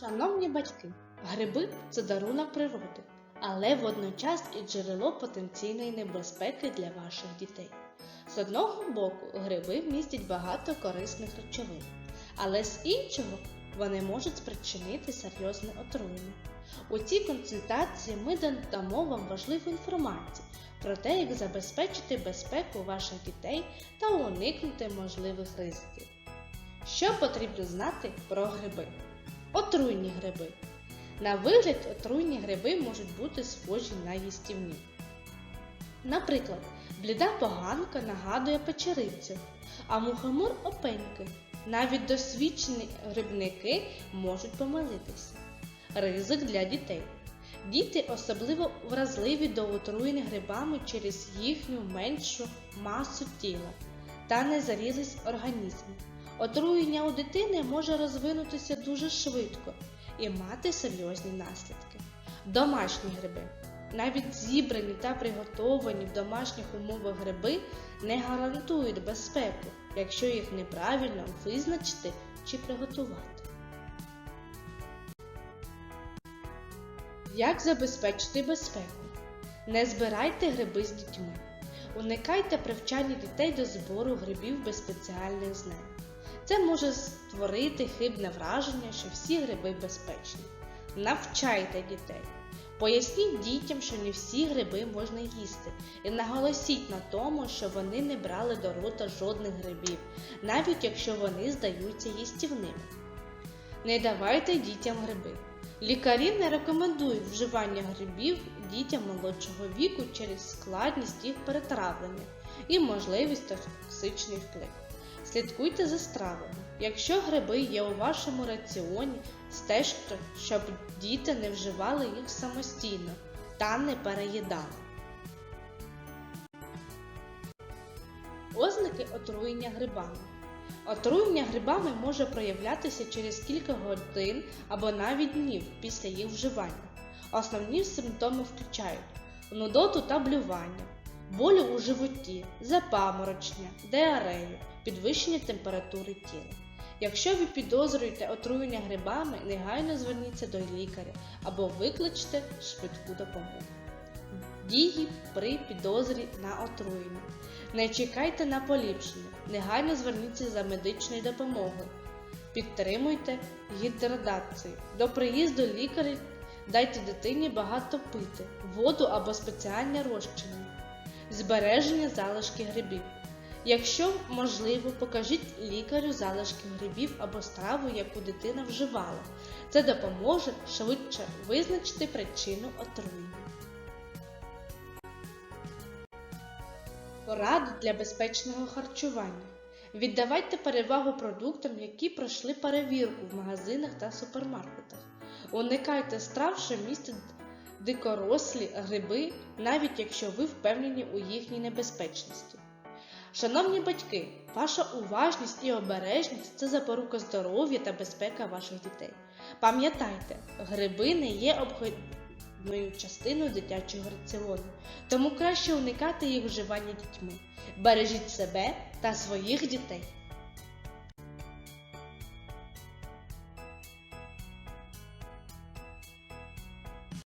Шановні батьки, гриби це дарунок природи, але водночас і джерело потенційної небезпеки для ваших дітей. З одного боку, гриби містять багато корисних речовин, але з іншого вони можуть спричинити серйозне отруєння. У цій консультації ми дамо вам важливу інформацію про те, як забезпечити безпеку ваших дітей та уникнути можливих ризиків. Що потрібно знати про гриби? Отруйні гриби. На вигляд отруйні гриби можуть бути схожі на їстівні. Наприклад, бліда поганка нагадує печерицю, а мухомор опеньки. Навіть досвідчені грибники можуть помилитися. Ризик для дітей. Діти особливо вразливі до отруєння грибами через їхню меншу масу тіла та незарілість організму. Отруєння у дитини може розвинутися дуже швидко і мати серйозні наслідки. Домашні гриби. Навіть зібрані та приготовані в домашніх умовах гриби не гарантують безпеку, якщо їх неправильно визначити чи приготувати. Як забезпечити безпеку? Не збирайте гриби з дітьми. Уникайте привчання дітей до збору грибів без спеціальних знань. Це може створити хибне враження, що всі гриби безпечні. Навчайте дітей. Поясніть дітям, що не всі гриби можна їсти, і наголосіть на тому, що вони не брали до рота жодних грибів, навіть якщо вони здаються їстівними. Не давайте дітям гриби. Лікарі не рекомендують вживання грибів дітям молодшого віку через складність їх перетравлення і можливість токсичний вплив. Слідкуйте за стравами. Якщо гриби є у вашому раціоні, стежте, щоб діти не вживали їх самостійно та не переїдали. Ознаки отруєння грибами. Отруєння грибами може проявлятися через кілька годин або навіть днів після їх вживання. Основні симптоми включають нудоту та блювання, болі у животі, запаморочення, діарею, підвищення температури тіла. Якщо ви підозрюєте отруєння грибами, негайно зверніться до лікаря або викличте швидку допомогу. Дії при підозрі на отруєння. Не чекайте на поліпшення, негайно зверніться за медичною допомогою. Підтримуйте гідратацію. До приїзду лікаря дайте дитині багато пити, воду або спеціальне розчини, збереження залишки грибів. Якщо можливо, покажіть лікарю залишки грибів або страву, яку дитина вживала. Це допоможе швидше визначити причину отруєння. Поради для безпечного харчування. Віддавайте перевагу продуктам, які пройшли перевірку в магазинах та супермаркетах. Уникайте страв, що містять дикорослі гриби, навіть якщо ви впевнені у їхній небезпечності. Шановні батьки, ваша уважність і обережність це запорука здоров'я та безпека ваших дітей. Пам'ятайте, гриби не є обхідною частиною дитячого раціону, тому краще уникати їх вживання дітьми. Бережіть себе та своїх дітей.